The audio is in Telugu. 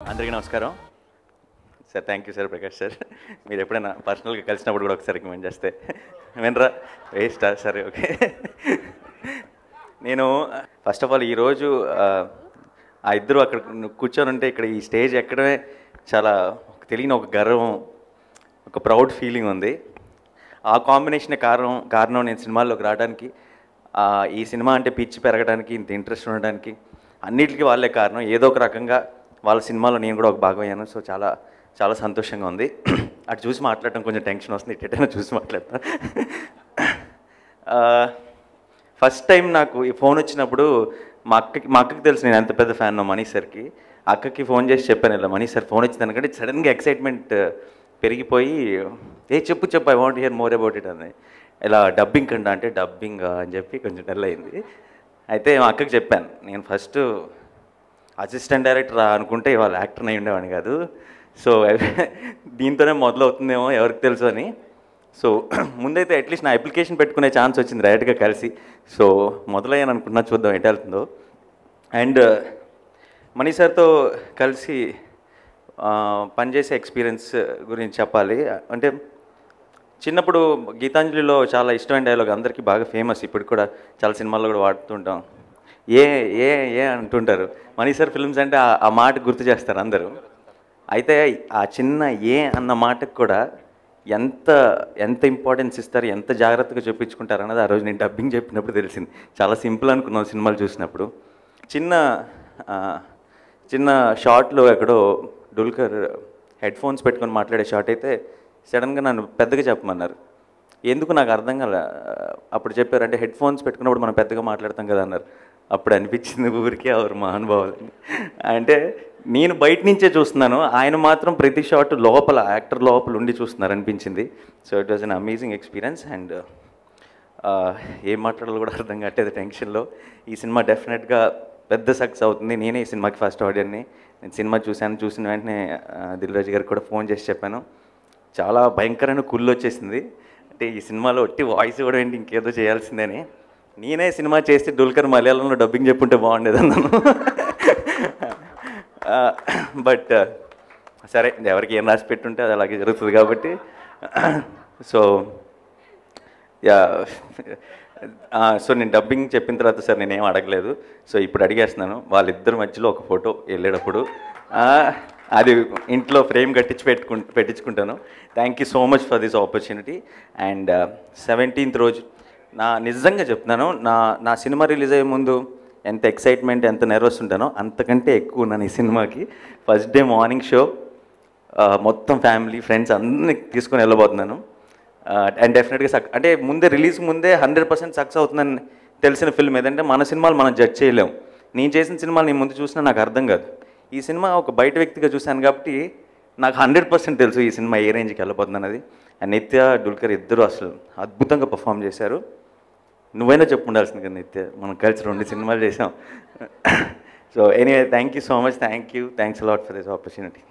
అందరికీ నమస్కారం. Sir thank you sir Prakash sir. మీరు ఎప్పుడైనా పర్సనల్గా కలిసినప్పుడు కూడా ఒకసారి రికమెండ్ చేస్తే. వినరా వేస్టా సరే ఓకే నేను ఫస్ట్ ఆఫ్ ఆల్ ఈరోజు ఆ, ఇద్దరు అక్కడ కూర్చొని ఉంటే ఇక్కడ ఈ స్టేజ్ ఎక్కడమే చాలా తెలియని ఒక గర్వం ఒక ప్రౌడ్ ఫీలింగ్ ఉంది. ఆ కాంబినేషన్ కారణం కారణం నేను సినిమాల్లోకి రావడానికి ఈ సినిమా అంటే పిచ్చి పెరగడానికి ఇంత ఇంట్రెస్ట్ ఉండడానికి అన్నిటికీ వాళ్ళే కారణం. ఏదో ఒక రకంగా వాళ్ళ సినిమాలో నేను కూడా ఒక భాగం అయ్యాను సో చాలా చాలా సంతోషంగా ఉంది. అటు చూసి మాట్లాడటం కొంచెం టెన్షన్ వస్తుంది. ఇటైనా చూసి మాట్లాడతాను ఫస్ట్ టైం నాకు ఈ ఫోన్ వచ్చినప్పుడు మా అక్కకి మా అక్కకి తెలుసు నేను ఎంత పెద్ద ఫ్యాన్ మనీ సార్కి. అక్కకి ఫోన్ చేసి చెప్పాను ఇలా మనీ సార్ ఫోన్ వచ్చింది ఎందుకంటే సడన్గా ఎక్సైట్మెంట్ పెరిగిపోయి ఏ చెప్పు చెప్పు I want hear more about it అని. ఇలా డబ్బింగ్ కండా? అంటే డబ్బింగ్? అని చెప్పి కొంచెం డల్ అయింది. అయితే మా అక్కకి చెప్పాను. నేను ఫస్ట్ అసిస్టెంట్ డైరెక్టర్ అనుకుంటే ఇవాళ యాక్టర్ అయి ఉండేవాడిని కాదు. సో దీంతోనే మొదలవుతుందేమో ఎవరికి తెలుసు అని. సో ముందైతే అట్లీస్ట్ నా అప్లికేషన్ పెట్టుకునే ఛాన్స్ వచ్చింది డైరెక్ట్గా కలిసి. సో మొదలయ్యాను అనుకున్నా చూద్దాం ఎటు వెళ్తుందో. అండ్ మనీ సార్తో కలిసి పనిచేసే ఎక్స్పీరియన్స్ గురించి చెప్పాలి. అంటే చిన్నప్పుడు గీతాంజలిలో చాలా ఇష్టమైన డైలాగ్ అందరికీ బాగా ఫేమస్ ఇప్పుడు కూడా చాలా సినిమాల్లో కూడా వాడుతుంటాం. ఏ ఏ ఏ అంటుంటారు? మనీ సార్ ఫిల్మ్స్ అంటే ఆ- మాట గుర్తు చేస్తారు అందరూ. అయితే ఆ చిన్న ఏ అన్న మాటకు కూడా ఎంత ఎంత ఇంపార్టెన్స్ ఇస్తారు ఎంత జాగ్రత్తగా చూపించుకుంటారు అన్నది ఆ రోజు నేను డబ్బింగ్ చెప్పినప్పుడు తెలిసింది. చాలా సింపుల్ అనుకున్నాం సినిమాలు చూసినప్పుడు. చిన్న చిన్న షార్ట్లో ఎక్కడో డుల్కర్ హెడ్ ఫోన్స్ పెట్టుకొని మాట్లాడే షార్ట్ అయితే సడన్గా నన్ను పెద్దగా చెప్పమన్నారు. ఎందుకు నాకు అర్థం కాలే అప్పుడు చెప్పారు అంటే హెడ్ ఫోన్స్ పెట్టుకున్నప్పుడు మనం పెద్దగా మాట్లాడతాం కదా అన్నారు. అప్పుడు అనిపించింది ఊరికే ఎవరు మహానుభావులని. అంటే నేను బయట నుంచే చూస్తున్నాను ఆయన మాత్రం ప్రతి షాట్ లోపల యాక్టర్ లోపల ఉండి చూస్తున్నారు అనిపించింది. So it was an amazing experience and ఏం మాట్లాడాలో కూడా అర్థం కావట్లేదు టెన్షన్లో. ఈ సినిమా డెఫినెట్గా పెద్ద సక్సెస్ అవుతుంది. నేనే ఈ సినిమాకి ఫస్ట్ ఆడియన్ని. నేను సినిమా చూశాను చూసిన వెంటనే దిల్రాజు దిల్ రాజు గారికి కూడా ఫోన్ చేసి చెప్పాను. చాలా భయంకరమైన కుళ్ళు వచ్చేసింది. అంటే ఈ సినిమాలో ఒట్టి వాయిస్ కూడా ఏంటి ఇంకేదో చేయాల్సిందని. నేనే సినిమా చేస్తే డుల్కర్ మలయాళంలో డబ్బింగ్ చెప్పుంటే బాగుండేది అన్నాను. బట్ సరే ఎవరికి ఏం రాసి పెట్టుంటే అది అలాగే జరుగుతుంది కాబట్టి సో యా సో నేను డబ్బింగ్ చెప్పిన తర్వాత సార్ నేనేం అడగలేదు. సో ఇప్పుడు అడిగేస్తున్నాను. వాళ్ళిద్దరి మధ్యలో ఒక ఫోటో వెళ్ళేటప్పుడు అది ఇంట్లో ఫ్రేమ్ కట్టించి పెట్టుకు పెట్టించుకుంటాను. Thank you so much for this opportunity and seventeenth రోజు నా నిజంగా చెప్తున్నాను నా నా సినిమా రిలీజ్ అయ్యే ముందు ఎంత ఎక్సైట్మెంట్ ఎంత నర్వస్ ఉంటానో అంతకంటే ఎక్కువ ఉన్నాను ఈ సినిమాకి. ఫస్ట్ డే మార్నింగ్ షో మొత్తం ఫ్యామిలీ ఫ్రెండ్స్ అందరినీ తీసుకొని వెళ్ళబోతున్నాను. అండ్ డెఫినెట్గా సక్ అంటే ముందే రిలీజ్ ముందే హండ్రెడ్ పర్సెంట్ సక్సెస్ అవుతుందని తెలిసిన ఫిల్మ్ ఏదంటే మన సినిమాలు మనం జడ్జ్ చేయలేం. నేను చేసిన సినిమాలు నేను ముందు చూసినా నాకు అర్థం కాదు. ఈ సినిమా ఒక బయట వ్యక్తిగా చూశాను కాబట్టి నాకు హండ్రెడ్ పర్సెంట్ తెలుసు ఈ సినిమా ఏ రేంజ్కి వెళ్ళబోతుంది అనేది నిత్య డుల్కర్ ఇద్దరు అసలు అద్భుతంగా పర్ఫామ్ చేశారు. నువ్వైనా చెప్పు ఉండాల్సింది కదా నిత్య మనం కలిసి రెండు సినిమాలు చేసాం so anyway thank you so much thank you thanks lot for this opportunity.